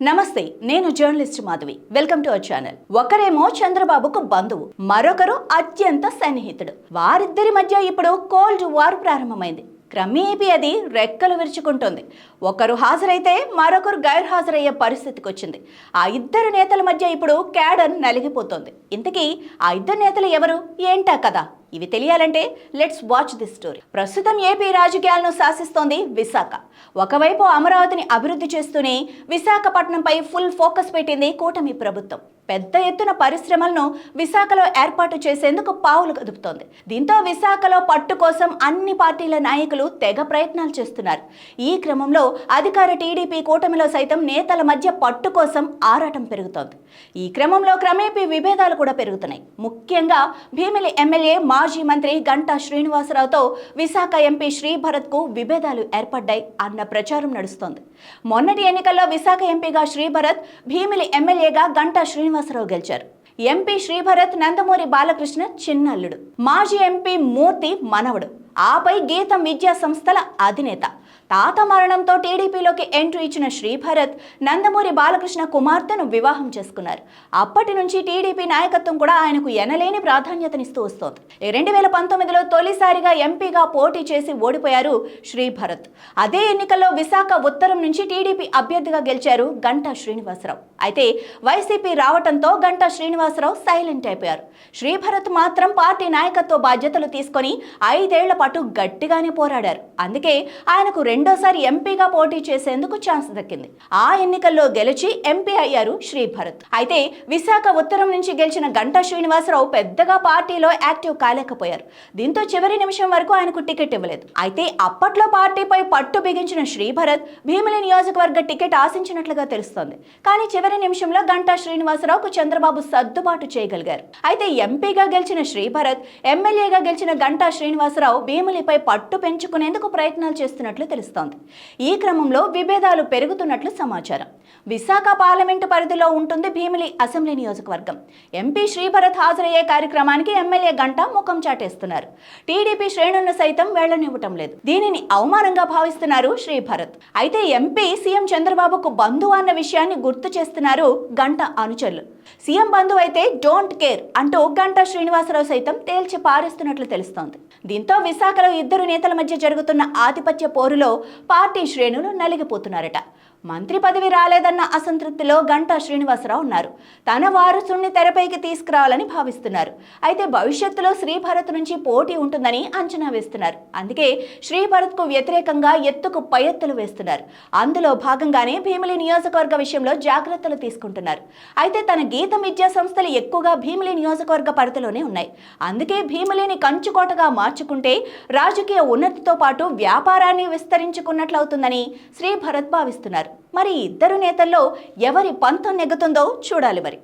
నమస్తే నేను journalist Madhavi. Welcome to our channel. ఒకరేమో చంద్రబాబుకు బంధువు మరొకరు అత్యంత సన్నిహితుడు. వారిద్దరి మధ్య ఇప్పుడు కోల్డ్ వార్ ప్రారంభమైంది. క్రమేపీ అది రెక్కలు విరుచుకుంటుంది. ఒకరు హాజరైతే మరొకరు గైర్హాజరయ్యే పరిస్థితికి వచ్చింది ఆ ఇద్దరు నేతల మధ్య ఇప్పుడు క్యాడర్ నలిగిపోతుంది. ఇంతకీ ఆ ఇద్దరు నేతలు ఎవరు? ఏంటా కదా ఇవి తెలియాలంటే లెట్స్ వాచ్ దిస్ స్టోరీ. ప్రస్తుతం ఏపీ రాజకీయాలను శాసిస్తోంది విశాఖ. ఒకవైపు అమరావతిని అభివృద్ధి చేస్తూనే విశాఖపట్నంపై ఫుల్ ఫోకస్ పెట్టింది కూటమి ప్రభుత్వం. పెద్ద ఎత్తున పరిశ్రమలను విశాఖలో ఏర్పాటు చేసేందుకు పావులు కదుపుతోంది. దీంతో విశాఖలో పట్టు కోసం అన్ని పార్టీల నాయకులు తెగ ప్రయత్నాలు చేస్తున్నారు. ఈ క్రమంలో అధికార టీడీపీ కూటమిలో సైతం నేతల మధ్య పట్టు కోసం ఆరాటం పెరుగుతోంది. ఈ క్రమంలో క్రమేపీ విభేదాలు కూడా పెరుగుతున్నాయి. ముఖ్యంగా భీమిలి ఎమ్మెల్యే మాజీ మంత్రి గంటా శ్రీనివాసరావుతో విశాఖ ఎంపీ శ్రీభరత్కు విభేదాలు ఏర్పడ్డాయి అన్న ప్రచారం నడుస్తోంది. మొన్నటి ఎన్నికల్లో విశాఖ ఎంపీగా శ్రీభరత్ భీమిలి ఎమ్మెల్యేగా గంటా శ్రీనివాసరావు గెలిచారు. ఎంపీ శ్రీభరత్ నందమూరి బాలకృష్ణ చిన్నల్లుడు. మాజీ ఎంపీ మూర్తి మనవడు. ఆపై గీతం విద్యా సంస్థల అధినేత. తాత మరణంతో టీడీపీలోకి ఎంట్రీ ఇచ్చిన శ్రీభరత్ నందమూరి బాలకృష్ణ కుమార్తెను వివాహం చేసుకున్నారు. అప్పటి నుంచి టీడీపీ నాయకత్వం కూడా ఆయనకు ఎనలేని ప్రాధాన్యతనిస్తూ వస్తోంది. రెండు వేల పంతొమ్మిదిలో తొలిసారిగా ఎంపీగా పోటీ చేసి ఓడిపోయారు శ్రీభరత్. అదే ఎన్నికల్లో విశాఖ ఉత్తరం నుంచి టీడీపీ అభ్యర్థిగా గెలిచారు గంటా శ్రీనివాసరావు. అయితే వైసీపీ రావటంతో గంటా శ్రీనివాసరావు సైలెంట్ అయిపోయారు. శ్రీభరత్ మాత్రం పార్టీ నాయకత్వ బాధ్యతలు తీసుకొని ఐదేళ్ళ పాటు గట్టిగానే పోరాడారు. అందుకే ఆయనకు రెండు రెండోసారి ఎంపీగా పోటీ చేసేందుకు ఛాన్స్ దక్కింది. ఆ ఎన్నికల్లో గెలిచి ఎంపీ అయ్యారు శ్రీభరత్. అయితే విశాఖ ఉత్తరం నుంచి గెలిచిన గంటా శ్రీనివాసరావు పెద్దగా పార్టీలో యాక్టివ్ కాలేకపోయారు. దీంతో చివరి నిమిషం వరకు ఆయనకు టికెట్ ఇవ్వలేదు. అయితే అప్పట్లో పార్టీపై పట్టు బిగించిన శ్రీభరత్ భీమిలి నియోజకవర్గ టికెట్ ఆశించినట్లుగా తెలుస్తోంది. కానీ చివరి నిమిషంలో గంటా శ్రీనివాసరావుకు చంద్రబాబు సర్దుబాటు చేయగలిగారు. అయితే ఎంపీగా గెలిచిన శ్రీభరత్ ఎమ్మెల్యేగా గెలిచిన గంటా శ్రీనివాసరావు భీమిలిపై పట్టు పెంచుకునేందుకు ప్రయత్నాలు చేస్తున్నట్లు తెలుస్తుంది. ఈ క్రమంలో విభేదాలు పెరుగుతున్నట్లు సమాచారం. విశాఖ పార్లమెంటు పరిధిలో ఉంటుంది భీమిలి అసెంబ్లీ నియోజకవర్గం. ఎంపీ శ్రీభరత్ హాజరయ్యే కార్యక్రమానికి ఎమ్మెల్యే గంట ముఖం చాటేస్తున్నారు. టీడీపీ శ్రేణులను సైతం వెళ్ళనివ్వటం లేదు. దీనిని అవమానంగా భావిస్తున్నారు శ్రీభరత్. అయితే ఎంపీ సీఎం చంద్రబాబుకు బంధువు అన్న విషయాన్ని గుర్తు చేస్తున్నారు గంట అనుచరులు. సీఎం బంధువు అయితే డోంట్ కేర్ అంటూ గంటా శ్రీనివాసరావు సైతం తేల్చి పారేస్తున్నట్లు తెలుస్తోంది. దీంతో విశాఖలో ఇద్దరు నేతల మధ్య జరుగుతున్న ఆధిపత్య పోరులో పార్టీ శ్రేణులు నలిగిపోతున్నారట. మంత్రి పదవి రాలేదన్న అసంతృప్తిలో గంటా శ్రీనివాసరావు ఉన్నారు. తన వారసుణ్ణి తెరపైకి తీసుకురావాలని భావిస్తున్నారు. అయితే భవిష్యత్తులో శ్రీభరత్ నుంచి పోటీ ఉంటుందని అంచనా వేస్తున్నారు. అందుకే శ్రీభరత్కు వ్యతిరేకంగా ఎత్తుకు పై ఎత్తులు వేస్తున్నారు. అందులో భాగంగానే భీమిలి నియోజకవర్గ విషయంలో జాగ్రత్తలు తీసుకుంటున్నారు. అయితే తన గీతం విద్యా సంస్థలు ఎక్కువగా భీమిలి నియోజకవర్గ పరిధిలోనే ఉన్నాయి. అందుకే భీమిలిని కంచుకోటగా మార్చుకుంటే రాజకీయ ఉన్నతితో పాటు వ్యాపారాన్ని విస్తరించుకున్నట్లవుతుందని శ్రీభరత్ భావిస్తున్నారు. మరి ఇద్దరు నేతల్లో ఎవరి పంతం నెగ్గుతుందో చూడాలి మరి.